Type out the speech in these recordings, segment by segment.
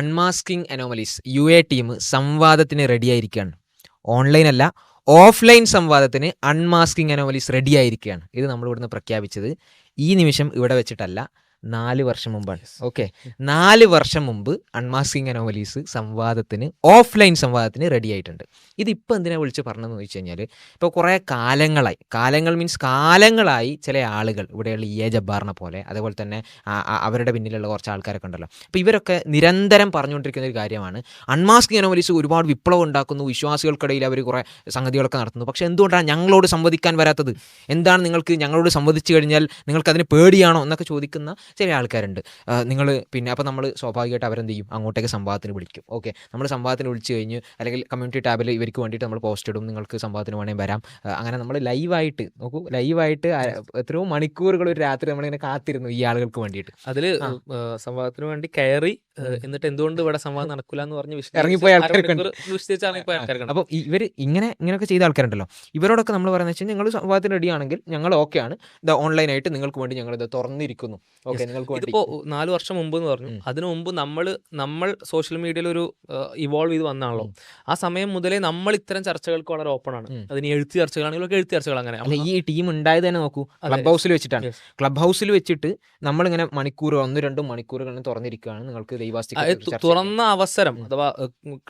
Unmasking anomalies U A team സംവാദത്തിന് റെഡിയായിരിക്കുകയാണ് online അല്ല ഓഫ്ലൈൻ സംവാദത്തിന് അൺമാസ്കിംഗ് അനോമലീസ് റെഡിയായിരിക്കുകയാണ് ഇത് നമ്മൾ ഇവിടുന്ന് പ്രഖ്യാപിച്ചത്. ഈ നിമിഷം ഇവിടെ വെച്ചിട്ടല്ല നാല് വർഷം മുമ്പാണ്. ഓക്കെ നാല് വർഷം മുമ്പ് അൺമാസ്കിംഗ് അനോമലീസ് സംവാദത്തിന് ഓഫ്ലൈൻ സംവാദത്തിന് റെഡി ആയിട്ടുണ്ട്. ഇതിപ്പോൾ എന്തിനാ വിളിച്ച് പറഞ്ഞതെന്ന് ചോദിച്ചു കഴിഞ്ഞാൽ ഇപ്പോൾ കുറേ കാലങ്ങളായി. കാലങ്ങൾ മീൻസ് കാലങ്ങളായി ചില ആളുകൾ ഇവിടെയുള്ള ഇ എ ജബ്ബാറിനെ പോലെ അതേപോലെ തന്നെ അവരുടെ പിന്നിലുള്ള കുറച്ച് ആൾക്കാരൊക്കെ ഉണ്ടല്ലോ അപ്പോൾ ഇവരൊക്കെ നിരന്തരം പറഞ്ഞുകൊണ്ടിരിക്കുന്ന ഒരു കാര്യമാണ് അൺമാസ്കിംഗ് അനോമലീസ് ഒരുപാട് വിപ്ലവം ഉണ്ടാക്കുന്നു വിശ്വാസികൾക്കിടയിൽ അവർ കുറേ സംഗതികളൊക്കെ നടത്തുന്നു. പക്ഷേ എന്തുകൊണ്ടാണ് ഞങ്ങളോട് സംവദിക്കാൻ വരാത്തത്? എന്താണ് നിങ്ങൾക്ക് ഞങ്ങളോട് സംവദിച്ചു കഴിഞ്ഞാൽ നിങ്ങൾക്ക് അതിന് പേടിയാണോ എന്നൊക്കെ ചോദിക്കുന്ന ചില ആൾക്കാരുണ്ട്. നിങ്ങൾ പിന്നെ അപ്പോൾ നമ്മൾ സ്വാഭാവികമായിട്ട് അവരെന്ത് ചെയ്യും അങ്ങോട്ടേക്ക് സംവാദത്തിന് വിളിക്കും. ഓക്കെ. നമ്മൾ സംവാദത്തിന് വിളിച്ചു കഴിഞ്ഞ് അല്ലെങ്കിൽ കമ്മ്യൂണിറ്റി ടാബിൽ ഇവർക്ക് വേണ്ടിയിട്ട് നമ്മൾ പോസ്റ്റ് ഇടും. നിങ്ങൾക്ക് സംവാദത്തിന് വേണമെങ്കിൽ വരാം. അങ്ങനെ നമ്മൾ ലൈവായിട്ട് നോക്കൂ. ലൈവായിട്ട് എത്രയോ മണിക്കൂറുകൾ ഒരു രാത്രി നമ്മളിങ്ങനെ കാത്തിരുന്നു ഈ ആളുകൾക്ക് വേണ്ടിയിട്ട്. അതിൽ. സംവാദത്തിന് വേണ്ടി കയറി. എന്നിട്ട് എന്തുകൊണ്ട് ഇവിടെ സംവാദം നടക്കില്ല എന്ന് പറഞ്ഞ് ഇറങ്ങിപ്പോയ അപ്പൊ ഇവർ ഇങ്ങനെ ഇങ്ങനെയൊക്കെ ചെയ്ത ആൾക്കാരുണ്ടല്ലോ. ഇവരോടൊക്കെ നമ്മൾ പറയുന്നത് വെച്ചാൽ ഞങ്ങൾ സംവാദത്തിന് റെഡി ആണെങ്കിൽ ഞങ്ങൾ ഓക്കെ ആണ്. ഇത് ഓൺലൈനായിട്ട് നിങ്ങൾക്ക് വേണ്ടി ഞങ്ങൾ ഇത് തുറന്നിരിക്കുന്നു ഓക്കെ. നിങ്ങൾക്ക് വേണ്ടി. ഇതിപ്പോ നാല് വർഷം മുമ്പ് എന്ന് പറഞ്ഞു. അതിനു മുമ്പ് നമ്മൾ നമ്മൾ സോഷ്യൽ മീഡിയയിൽ ഒരു ഇവോൾവ് ചെയ്ത് വന്നാണല്ലോ. ആ സമയം മുതലേ നമ്മൾ ഇത്തരം ചർച്ചകൾക്ക് വളരെ ഓപ്പൺ ആണ്. അതിന് എഴുത്ത് ചർച്ചകളാണെങ്കിലും ഒക്കെ എഴുത്ത് ചർച്ചകൾ അങ്ങനെ. അല്ല ഈ ടീം ഉണ്ടായത് തന്നെ നോക്കൂ. ക്ലബ് ഹൗസിൽ വെച്ചിട്ടാണ്. ക്ലബ് ഹൗസിൽ വെച്ചിട്ട് നമ്മളിങ്ങനെ മണിക്കൂർ ഒന്ന് രണ്ടും മണിക്കൂറുകൾ തുറന്നിരിക്കുകയാണ് നിങ്ങൾക്ക് തുറന്ന അവസരം അഥവാ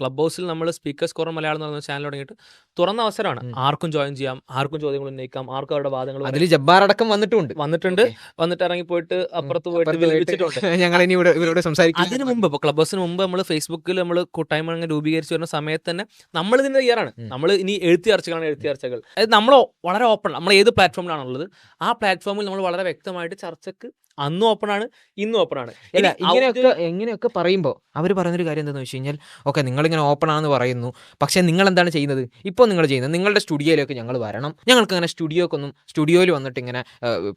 ക്ലബ് ഹൗസിൽ നമ്മൾ സ്പീക്കേഴ്സ് സ്കോർ മലയാളം എന്ന് പറയുന്ന ചാനൽ തുടങ്ങിയിട്ട് തുറന്ന അവസരമാണ്. ആർക്കും ജോയിൻ ചെയ്യാം ആർക്കും ചോദ്യങ്ങൾ ഉന്നയിക്കാം ആർക്കും അവരുടെ വാദങ്ങൾ അതിൽ ജബ്ബാർ അടക്കം വന്നിട്ടുണ്ട്. വന്നിട്ടുണ്ട്. വന്നിട്ട് ഇറങ്ങി പോയിട്ട് അപ്പുറത്ത് പോയിട്ട് വിളിച്ചിട്ടുണ്ട്. ഞങ്ങൾ ഇനി ഇവിടെ ഇവരോട് സംസാരിക്കും. അതിന് മുമ്പ് ഇപ്പോൾ ക്ലബ് ഹൗസിന് മുമ്പ് നമ്മൾ ഫേസ്ബുക്കിൽ നമ്മൾ കൂട്ടായ്മ അങ്ങനെ രൂപീകരിച്ച് വരുന്ന സമയത്ത് തന്നെ നമ്മൾ ഇതിന്റെ തയ്യാറാണ്. നമ്മൾ ഇനി എഴുത്തി ചർച്ചകളാണ് എഴുത്തി ചർച്ചകൾ. അതായത് നമ്മൾ വളരെ ഓപ്പൺ നമ്മൾ ഏത് പ്ലാറ്റ്ഫോമിലാണുള്ളത് ആ പ്ലാറ്റ്ഫോമിൽ നമ്മൾ വളരെ വ്യക്തമായിട്ട് ചർച്ചക്ക് അന്നും ഓപ്പൺ ആണ് ഇന്നും ഓപ്പൺ ആണ്. ഇല്ല ഇങ്ങനെയൊക്കെ എങ്ങനെയൊക്കെ പറയുമ്പോൾ അവർ പറയുന്നൊരു കാര്യം എന്താണെന്ന് വെച്ച് കഴിഞ്ഞാൽ ഓക്കെ നിങ്ങളിങ്ങനെ ഓപ്പൺ ആണെന്ന് പറയുന്നു. പക്ഷേ നിങ്ങൾ എന്താണ് ചെയ്യുന്നത്? ഇപ്പോൾ നിങ്ങൾ ചെയ്യുന്നത് നിങ്ങളുടെ സ്റ്റുഡിയോയിലേക്ക് ഞങ്ങൾ വരണം. ഞങ്ങൾക്ക് അങ്ങനെ സ്റ്റുഡിയോക്കൊന്നും സ്റ്റുഡിയോയിൽ വന്നിട്ട് ഇങ്ങനെ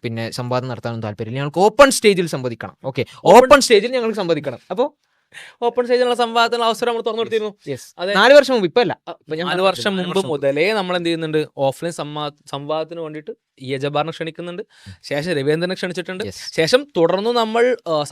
പിന്നെ സംവാദം നടത്താനൊന്നും താല്പര്യമില്ല. ഞങ്ങൾക്ക് ഓപ്പൺ സ്റ്റേജിൽ സംവദിക്കണം. ഓക്കെ ഓപ്പൺ സ്റ്റേജിൽ ഞങ്ങൾക്ക് സംവദിക്കണം. അപ്പോൾ ഓപ്പൺ സ്റ്റേജിലുള്ള സംവാദത്തിനുള്ള അവസരം നമ്മൾ തുറന്നു കൊടുത്തിരുന്നു. അതെ. നാല് വർഷം മുമ്പ് ഇപ്പല്ല അല്ല. നാല് വർഷം മുമ്പ് മുതലേ നമ്മൾ എന്ത് ചെയ്യുന്നുണ്ട് ഓഫ്ലൈൻ സംവാദത്തിന് വേണ്ടിയിട്ട് യജബാറിനെ ക്ഷണിക്കുന്നുണ്ട്. ശേഷം രവീന്ദ്രനെ ക്ഷണിച്ചിട്ടുണ്ട്. ശേഷം തുടർന്ന് നമ്മൾ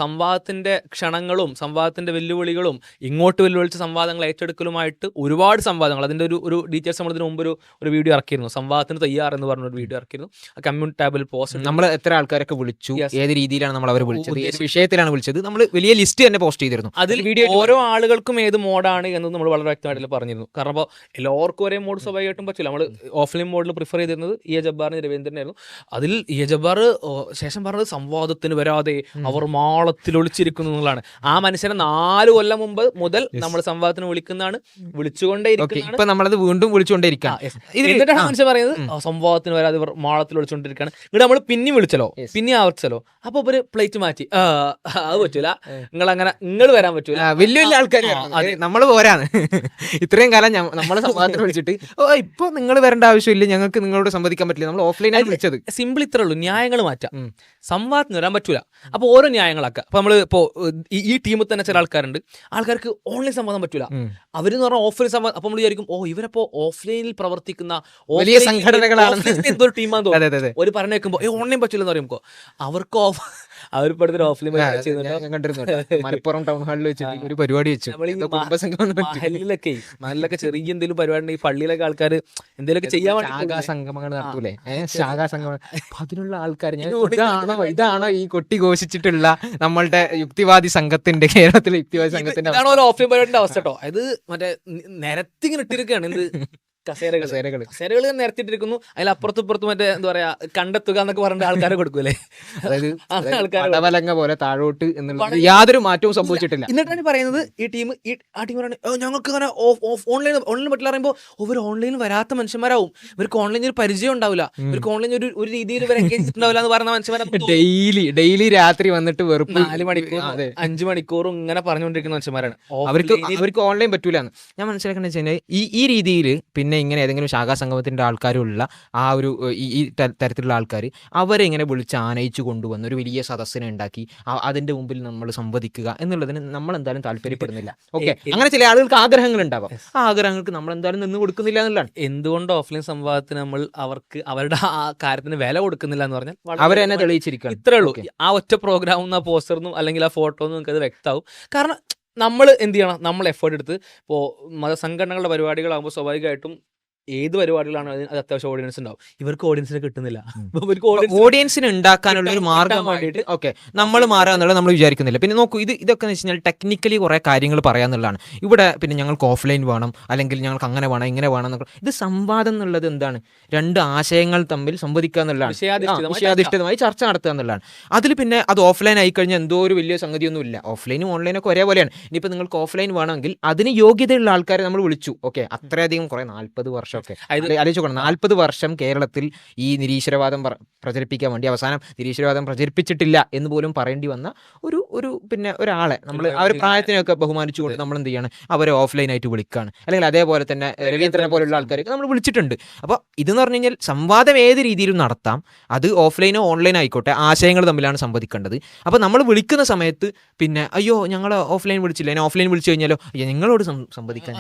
സംവാദത്തിന്റെ ക്ഷണങ്ങളും സംവാദത്തിന്റെ വെല്ലുവിളികളും ഇങ്ങോട്ട് വെല്ലുവിളിച്ച സംവാദങ്ങൾ ഏറ്റെടുക്കലുമായിട്ട് ഒരുപാട് സംവാദങ്ങൾ. അതിന്റെ ഒരു ഒരു ഡീറ്റെയിൽസ് നമ്മൾ ഇതിന് മുമ്പ് ഒരു ഒരു വീഡിയോ ഇറക്കിയിരുന്നു. സംവാദത്തിന് തയ്യാർ എന്ന് പറഞ്ഞ ഒരു വീഡിയോ ഇറക്കിയിരുന്നു കമ്മ്യൂണിറ്റി ടാബിൽ പോസ്റ്റ് നമ്മൾ എത്ര ആൾക്കാരൊക്കെ വിളിച്ചു? ഏത് രീതിയിലാണ് നമ്മൾ അവരെ വിളിച്ചത്? ഏത് വിഷയത്തിലാണ് വിളിച്ചത്? നമ്മൾ വലിയ ലിസ്റ്റ് തന്നെ പോസ്റ്റ് ചെയ്തിരുന്നു. അതിൽ വീഡിയോ ഓരോ ആളുകൾക്കും ഏത് മോഡാണ് എന്ന് നമ്മൾ വളരെ വ്യക്തമായിട്ട് പറഞ്ഞിരുന്നു. കാരണം അപ്പോൾ എല്ലാവർക്കും ഒരേ മോഡ് സ്വാഭാവികമായിട്ടും പറ്റില്ല. നമ്മൾ ഓഫ്ലൈൻ മോഡിൽ പ്രിഫർ ചെയ്തിരുന്നത് ഈ ജബ്ബാറിന് രവീന്ദ്രനായിരുന്നു അതിൽ യജബാർ ശേഷം പറഞ്ഞത് സംവാദത്തിന് വരാതെ അവർ മാളത്തിൽ ഒളിച്ചിരിക്കുന്നു എന്നുള്ളതാണ്. ആ മനുഷ്യനെ നാല് കൊല്ലം മുമ്പ് മുതൽ നമ്മൾ സംവാദത്തിന് വിളിക്കുന്നതാണ്. വിളിച്ചുകൊണ്ടേ ഇപ്പൊ നമ്മളത് വീണ്ടും വിളിച്ചുകൊണ്ടേയിരിക്കാം. എന്നിട്ടാണ് മനുഷ്യൻ പറയുന്നത്. സംവാദത്തിന് വരാതെ ഇവർ മാളത്തിൽ ഒളിച്ചുകൊണ്ടിരിക്കുകയാണ്. ഇവിടെ നമ്മൾ പിന്നെ വിളിച്ചല്ലോ. പിന്നെ ആവർത്തിച്ചല്ലോ. അപ്പൊ ഒരു പ്ലേറ്റ് മാറ്റി. അത് പറ്റൂല. നിങ്ങൾ അങ്ങനെ നിങ്ങൾ വരാൻ പറ്റൂല. വലിയ വലിയ ആൾക്കാർ. നമ്മൾ പോരാന്ന്. ഇത്രയും കാലം നമ്മളെ സംവാദത്തിന് വിളിച്ചിട്ട് ഓ ഇപ്പൊ നിങ്ങൾ വരേണ്ട ആവശ്യമില്ല. ഞങ്ങൾക്ക് നിങ്ങളോട് സംവദിക്കാൻ പറ്റില്ല. നമ്മൾ ഓഫ്ലൈൻ അത് വിളിച്ചത്. സിമ്പിൾ ഇത്രേ ഉള്ളൂ ന്യായങ്ങൾ മാറ്റാം. സംവാദത്തിന് വരാൻ പറ്റൂല. അപ്പൊ ഓരോ ന്യായങ്ങളാക്കുക അപ്പൊ നമ്മൾ ഇപ്പോ ഈ- ടീമിൽ തന്നെ ചില ആൾക്കാരുണ്ട്. ആൾക്കാർക്ക് ഓൺലൈൻ സംവാദം പറ്റൂല. അവർ അവരെന്ന് പറഞ്ഞാൽ ഓഫ്ലൈൻ സംവാദം അപ്പൊ നമ്മൾ വിചാരിക്കും ഓ ഇവരപ്പോ ഓഫ്ലൈനിൽ പ്രവർത്തിക്കുന്ന വലിയ സംഘടനകളാണ് സംഘടനകളാണെന്ന്. offline എന്തോ ഒരു ടീമാന്ന് തോന്നുന്നു. അതെ അതെ അതെ. ഒരു പറഞ്ഞു വെക്കുമ്പോ ഏ ഓൺലൈൻ പറ്റൂല എന്ന് പറയുമ്പോ അവർക്ക് ഓഫ് അവർ പഠിത്തം ഓഫ്ലൈൻ. മലപ്പുറം ടൗൺ ഹാളിൽ വെച്ചിട്ട് ഒരു പരിപാടി വെച്ചു. മഹലിലൊക്കെ മഹലിലൊക്കെ ചെറിയ എന്തെങ്കിലും പരിപാടി ഉണ്ടെങ്കിൽ പള്ളിയിലൊക്കെ ആൾക്കാർ എന്തെങ്കിലുമൊക്കെ ചെയ്യാൻ വേണ്ടി സംഗമങ്ങൾ നടത്തൂലേ? അപ്പൊ അതിനുള്ള ആൾക്കാർ ഞാൻ ഇതാണോ ഇതാണോ ഈ കൊട്ടി ഘോഷിച്ചിട്ടുള്ള നമ്മളുടെ യുക്തിവാദി സംഘത്തിന്റെ കേരളത്തിലെ യുക്തിവാദി സംഘത്തിന്റെ അവസ്ഥ? കേട്ടോ അത് മറ്റേ നിരത്തിങ്ങനെ ഇട്ടിരിക്കുകയാണ് എന്ത് കസേരകൾ കസേരകൾ കസേരകൾ നിരത്തിയിട്ടിരിക്കുന്നു. അതിലപ്പുറത്തും ഇപ്പുറത്തും മറ്റേ എന്താ പറയാ കണ്ടെത്തുക എന്നൊക്കെ പറഞ്ഞ ആൾക്കാരെ കൊടുക്കൂലേ? അതായത് അങ്ങനെ പോലെ താഴോട്ട് എന്നുള്ള യാതൊരു മാറ്റവും സംഭവിച്ചിട്ടില്ല. എന്നിട്ടാണ് പറയുന്നത് ഈ ടീം ഈ ആ ടീം പറയുന്നത് "ഓ, ഞങ്ങൾക്ക് ഇങ്ങനെ ഓൺലൈൻ ഓൺലൈൻ പറ്റില്ല പറയുമ്പോൾ ഇവർ ഓൺലൈനിൽ വരാത്ത മനുഷ്യന്മാരാവും. ഇവർക്ക് ഓൺലൈനിൽ ഒരു പരിചയം ഉണ്ടാവില്ല. ഇവർക്ക് ഓൺലൈൻ ഒരു ഒരു രീതിയിൽ ഇവർ എൻഗേജ് ഉണ്ടാവില്ല എന്ന് പറയുന്ന മനുഷ്യന്മാരെ ഡെയിലി ഡെയിലി രാത്രി വന്നിട്ട് വെറുപ്പ് നാല് മണിക്കൂർ അഞ്ചു മണിക്കൂറും ഇങ്ങനെ പറഞ്ഞുകൊണ്ടിരിക്കുന്ന മനുഷ്യന്മാരാണ്. അവർക്ക് അവർക്ക് ഓൺലൈൻ പറ്റൂലെന്ന്. ഞാൻ മനസ്സിലാക്കേണ്ടത് വെച്ചാൽ ഈ ഈ രീതിയിൽ പിന്നെ ഇങ്ങനെ ഏതെങ്കിലും ശാഖാ സംഗമത്തിന്റെ ആൾക്കാരുള്ള ആ ഒരു ഈ തരത്തിലുള്ള ആൾക്കാർ അവരെ ഇങ്ങനെ വിളിച്ച് ആനയിച്ചു കൊണ്ടുവന്ന് ഒരു വലിയ സദസ്സിനെ ഉണ്ടാക്കി അതിന്റെ അതിന്റെ മുമ്പിൽ നമ്മൾ സംവദിക്കുക എന്നുള്ളതിന് നമ്മൾ എന്തായാലും താല്പര്യപ്പെടുന്നില്ല ഓക്കെ. അങ്ങനെ ചില ആളുകൾക്ക് ആഗ്രഹങ്ങൾ ഉണ്ടാവാം. ആ ആഗ്രഹങ്ങൾക്ക് നമ്മൾ എന്തായാലും നിന്ന് കൊടുക്കുന്നില്ല എന്നുള്ളതാണ്. എന്തുകൊണ്ട് ഓഫ്ലൈൻ സംവാദത്തിന് നമ്മൾ അവർക്ക് അവരുടെ ആ കാര്യത്തിന് വില കൊടുക്കുന്നില്ല എന്ന് പറഞ്ഞാൽ അവരെ തന്നെ തെളിയിച്ചിരിക്കുക ഇത്രേ ഉള്ളൂ. ആ ഒറ്റ പ്രോഗ്രാമും ആ പോസ്റ്ററിനും അല്ലെങ്കിൽ ആ ഫോട്ടോന്നും നിങ്ങൾക്ക് അത് വ്യക്തമാവും. കാരണം നമ്മൾ എന്ത് ചെയ്യണം? നമ്മൾ എഫേർട്ട് എടുത്ത് ഇപ്പോൾ മതസംഘടനകളുടെ പരിപാടികളാകുമ്പോൾ സ്വാഭാവികമായിട്ടും ഏത് പരിപാടികളാണ് അത് അത്യാവശ്യം ഓഡിയൻസ് ഉണ്ടാവും. ഇവർക്ക് ഓഡിയൻസിനെ കിട്ടുന്നില്ല. ഇവർക്ക് ഓഡിയൻസിന് ഉണ്ടാക്കാനുള്ള ഒരു മാർഗം വേണ്ടിയിട്ട് ഓക്കെ നമ്മൾ മാറുക എന്നുള്ളത് നമ്മൾ വിചാരിക്കുന്നില്ല. പിന്നെ നോക്കൂ ഇത് ഇതൊക്കെ എന്ന് വെച്ച് കഴിഞ്ഞാൽ ടെക്നിക്കലി കുറേ കാര്യങ്ങൾ പറയാന്നുള്ളതാണ് ഇവിടെ പിന്നെ ഞങ്ങൾക്ക് ഓഫ്ലൈൻ വേണം അല്ലെങ്കിൽ ഞങ്ങൾക്ക് അങ്ങനെ വേണം ഇങ്ങനെ വേണം എന്നൊക്കെ. ഇത് സംവാദം എന്നുള്ളത് എന്താണ്? രണ്ട് ആശയങ്ങൾ തമ്മിൽ സംവദിക്കുക എന്നുള്ളതാണ്. വിഷയാധിഷ്ഠിതമായി ചർച്ച നടത്തുക എന്നുള്ളതാണ്. അതിൽ പിന്നെ അത് ഓഫ്ലൈൻ ആയി കഴിഞ്ഞാൽ എന്തോ ഒരു വലിയ സംഗതിയൊന്നും ഇല്ല. ഓഫ്ലൈനും ഓൺലൈനും ഒക്കെ ഒരേപോലെയാണ്. ഇനിയിപ്പോൾ നിങ്ങൾക്ക് ഓഫ്ലൈൻ വേണമെങ്കിൽ അതിന് യോഗ്യതയുള്ള ആൾക്കാരെ നമ്മൾ വിളിച്ചു. ഓക്കെ അത്രയധികം കുറേ നാൽപ്പത് വർഷമൊക്കെ. അതായത് ആലോചിച്ച് നോക്കണം. നാൽപ്പത് വർഷം കേരളത്തിൽ ഈ നിരീശ്വരവാദം പ്ര- പ്രചരിപ്പിക്കാൻ വേണ്ടി അവസാനം നിരീശ്വരവാദം പ്രചരിപ്പിച്ചിട്ടില്ല എന്ന് പോലും പറയേണ്ടി വന്ന ഒരു ഒരു പിന്നെ ഒരാളെ നമ്മൾ ആ ഒരു പ്രായത്തിനെയൊക്കെ ബഹുമാനിച്ചുകൊണ്ട് നമ്മൾ എന്ത് ചെയ്യാണ്? അവരെ ഓഫ്ലൈനായിട്ട് വിളിക്കുകയാണ് അല്ലെങ്കിൽ അതേപോലെ തന്നെ രവീന്ദ്രനെ പോലുള്ള ആൾക്കാരൊക്കെ നമ്മൾ വിളിച്ചിട്ടുണ്ട്. അപ്പോൾ ഇതെന്ന് പറഞ്ഞു കഴിഞ്ഞാൽ സംവാദം ഏത് രീതിയിലും നടത്താം. അത് ഓഫ്ലൈനോ ഓൺലൈനോ ആയിക്കോട്ടെ. ആശയങ്ങൾ തമ്മിലാണ് സംവദിക്കേണ്ടത്. അപ്പോൾ നമ്മൾ വിളിക്കുന്ന സമയത്ത് പിന്നെ അയ്യോ ഞങ്ങൾ ഓഫ്ലൈൻ വിളിച്ചില്ല? ഞാൻ ഓഫ്ലൈൻ വിളിച്ചു കഴിഞ്ഞാലോ? അയ്യോ നിങ്ങളോട് സംവദിക്കാൻ.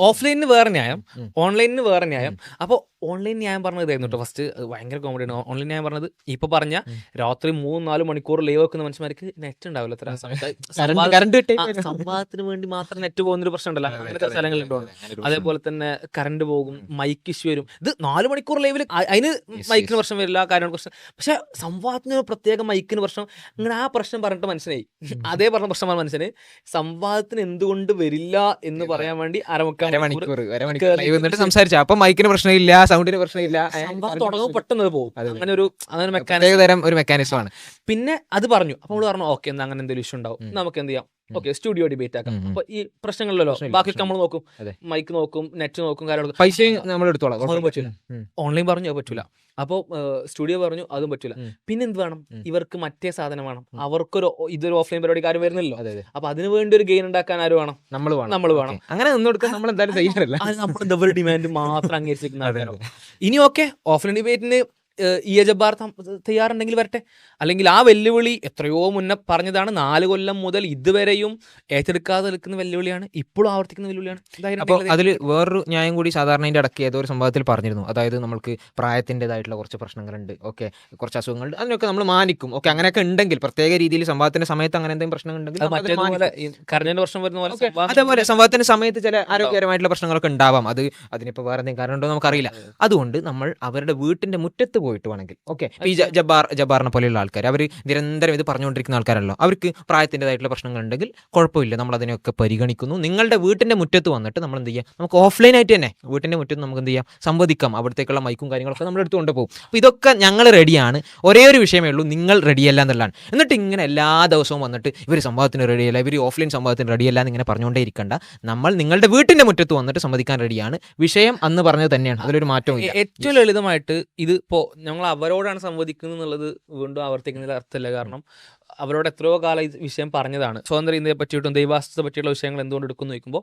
ഓഫ്ലൈനിന് വേറെ ന്യായം. ഓൺലൈനിന് വേറെ ന്യായം. അപ്പോൾ ഓൺലൈൻ ഞാൻ പറഞ്ഞത് ഇതായിരുന്നു കേട്ടോ ഫസ്റ്റ് ഭയങ്കര കോമഡിയാണ് ഓൺലൈൻ ഞാൻ പറഞ്ഞത് ഇപ്പൊ പറഞ്ഞ. രാത്രി മൂന്ന് നാല് മണിക്കൂർ ലൈവ് വെക്കുന്ന മനുഷ്യന്മാർക്ക് നെറ്റ് ഉണ്ടാവില്ല അത്ര സമയത്ത്. സംവാദത്തിന് വേണ്ടി മാത്രം നെറ്റ് പോകുന്നൊരു പ്രശ്നം ഉണ്ടല്ലോ അങ്ങനത്തെ സ്ഥലങ്ങളുണ്ടോ അതേപോലെ തന്നെ കറണ്ട് പോകും മൈക്ക് ഇഷ്യൂ വരും. ഇത് നാല് മണിക്കൂർ ലൈവിൽ അതിന് മൈക്കിന്. പ്രശ്നം വരില്ല കാര്യങ്ങൾ പ്രശ്നം. പക്ഷെ സംവാദത്തിന് പ്രത്യേക മൈക്കിന് പ്രശ്നം. അങ്ങനെ ആ പ്രശ്നം പറഞ്ഞിട്ട് മനസ്സിലായി അതേ പറഞ്ഞ പ്രശ്നം പറഞ്ഞ മനസ്സിന് സംവാദത്തിന് എന്തുകൊണ്ട് വരില്ല എന്ന് പറയാൻ വേണ്ടി അരമുക്കാൽ സംസാരിച്ചു. അപ്പൊ മൈക്കിന് പ്രശ്നമില്ല സൗണ്ടിന് പ്രശ്നമില്ല. സംഭവം പ്രശ്നമില്ല. പെട്ടെന്ന് അത് പോകും. അങ്ങനെ ഒരു അങ്ങനെ മെക്കാനിസം തരം ഒരു മെക്കാനിസം ആണ്. പിന്നെ അത് പറഞ്ഞു. അപ്പോൾ നമ്മൾ പറഞ്ഞു ഓക്കെ അങ്ങനെ എന്തെങ്കിലും ഇഷ്യൂ ഉണ്ടാവും. നമുക്ക് എന്ത് ചെയ്യാം. ഓക്കെ സ്റ്റുഡിയോ ഡിബേറ്റ് ആക്കാം. അപ്പൊ ഈ പ്രശ്നങ്ങളിലല്ലോ ബാക്കി നമ്മൾ നോക്കും മൈക്ക് നോക്കും നെറ്റ് നോക്കും കാര്യങ്ങളൊക്കെ. പൈസയും നമ്മൾ എടുത്തോളാം. അതും. ഓൺലൈൻ പറഞ്ഞു പറ്റൂല. അപ്പോൾ സ്റ്റുഡിയോ പറഞ്ഞു അതും പറ്റൂല. പിന്നെ എന്ത് വേണം? ഇവർക്ക് മറ്റേ സാധനം വേണം. അവർക്കൊരു ഇതൊരു ഓഫ്ലൈൻ പരിപാടി കാര്യം അതെ അപ്പൊ അതിന് വേണ്ടി ഒരു ഗെയിൻ ഉണ്ടാക്കാൻ ആര് വേണം? നമ്മൾ വേണം. നമ്മൾ വേണം. അങ്ങനെ നമ്മൾ എന്തായാലും തയ്യാറല്ല. നമ്മൾ ഡിമാൻഡ് മാത്രം അംഗീകരിച്ചിരിക്കുന്ന ഇനി ഓക്കെ ഓഫ്ലൈൻ ഡിബേറ്റിന് ഇ എ ജബ്ബാർ തയ്യാറുണ്ടെങ്കിൽ വരട്ടെ. അല്ലെങ്കിൽ ആ വെല്ലുവിളി എത്രയോ മുന്നേ പറഞ്ഞതാണ് നാല് കൊല്ലം മുതൽ ഇതുവരെയും ഏറ്റെടുക്കാതെ നിൽക്കുന്ന വെല്ലുവിളിയാണ് ഇപ്പോഴും ആവർത്തിക്കുന്ന വെല്ലുവിളിയാണ്. അപ്പോൾ അതിൽ വേറൊരു ന്യായം കൂടി സാധാരണ ഇതിന്റെ ഇടയ്ക്ക് ഏതോ ഒരു സംഭവത്തിൽ പറഞ്ഞിരുന്നു. അതായത് നമുക്ക് പ്രായത്തിന്റെതായിട്ടുള്ള കുറച്ച് പ്രശ്നങ്ങളുണ്ട് ഓക്കെ കുറച്ച് അസുഖങ്ങളുണ്ട് അതിനൊക്കെ നമ്മൾ മാനിക്കും. ഓക്കെ അങ്ങനെയൊക്കെ ഉണ്ടെങ്കിൽ പ്രത്യേക രീതിയിൽ സംഭവത്തിന്റെ സമയത്ത് അങ്ങനെ എന്തെങ്കിലും പ്രശ്നങ്ങളുണ്ടെങ്കിൽ ഉണ്ടെങ്കിൽ പ്രശ്നം വരുന്ന പോലെ അതേപോലെ സംഭവത്തിന്റെ സമയത്ത് ചില ആരോഗ്യപരമായിട്ടുള്ള പ്രശ്നങ്ങളൊക്കെ ഉണ്ടാവാം. അത് അതിനിപ്പോൾ വേറെ എന്തെങ്കിലും കാരണം ഉണ്ടോ നമുക്കറിയില്ല അതുകൊണ്ട് നമ്മൾ അവരുടെ വീട്ടിന്റെ മുറ്റത്ത് പോയിട്ട് വേണമെങ്കിൽ ഓക്കെ ഈ ജബ്ബാർ ജബ്ബാറിനെ പോലെയുള്ള ആൾക്കാർ അവർ നിരന്തരം ഇത് പറഞ്ഞുകൊണ്ടിരിക്കുന്ന ആൾക്കാരല്ലോ. അവർക്ക് പ്രായത്തിന്റെതായിട്ടുള്ള പ്രശ്നങ്ങൾ ഉണ്ടെങ്കിൽ കുഴപ്പമില്ല. നമ്മൾ അതിനെയൊക്കെ പരിഗണിക്കുന്നു. നിങ്ങളുടെ വീട്ടിന്റെ മുറ്റത്ത് വന്നിട്ട് നമ്മൾ എന്ത് ചെയ്യാം? നമുക്ക് ഓഫ്ലൈൻ ആയിട്ട് തന്നെ വീട്ടിന്റെ മുറ്റത്ത് നമുക്ക് എന്ത് ചെയ്യാം? സംവദിക്കാം. അവിടത്തേക്കുള്ള മൈക്കും കാര്യങ്ങളൊക്കെ നമ്മൾ എടുത്തുകൊണ്ട് പോകും. അപ്പോൾ ഇതൊക്കെ ഞങ്ങൾ റെഡിയാണ് ഒരേ ഒരു വിഷയമേ ഉള്ളൂ. നിങ്ങൾ റെഡിയല്ല എന്നുള്ളതാണ്. എന്നിട്ട് ഇങ്ങനെ എല്ലാ ദിവസവും വന്നിട്ട് ഇവർ സംഭവത്തിന് റെഡിയല്ല ഇവർ ഓഫ്ലൈൻ സംഭവത്തിന് റെഡിയല്ല എന്ന് ഇങ്ങനെ പറഞ്ഞുകൊണ്ടേ ഇരിക്കണ്ട. നമ്മൾ നിങ്ങളുടെ വീട്ടിന്റെ മുറ്റത്ത് വന്നിട്ട് സംവദിക്കാൻ റെഡിയാണ് വിഷയം അന്ന് പറഞ്ഞത് തന്നെയാണ്. അതിലൊരു മാറ്റവും ഏറ്റവും ലളിതമായിട്ട് ഇത് ഇപ്പോ ഞങ്ങൾ അവരോടാണ് സംവദിക്കുന്നത് എന്നുള്ളത് വീണ്ടും ആവർത്തിക്കുന്നതിൽ അർത്ഥമില്ല. കാരണം അവരോട് എത്രയോ കാലം ഈ വിഷയം പറഞ്ഞതാണ്. സ്വതന്ത്ര ഇന്ത്യയെ പറ്റിയിട്ടും ദൈവാസ്ഥത്തെ പറ്റിയുള്ള വിഷയങ്ങൾ എന്തുകൊണ്ട് എടുക്കുന്നു ചോദിക്കുമ്പോൾ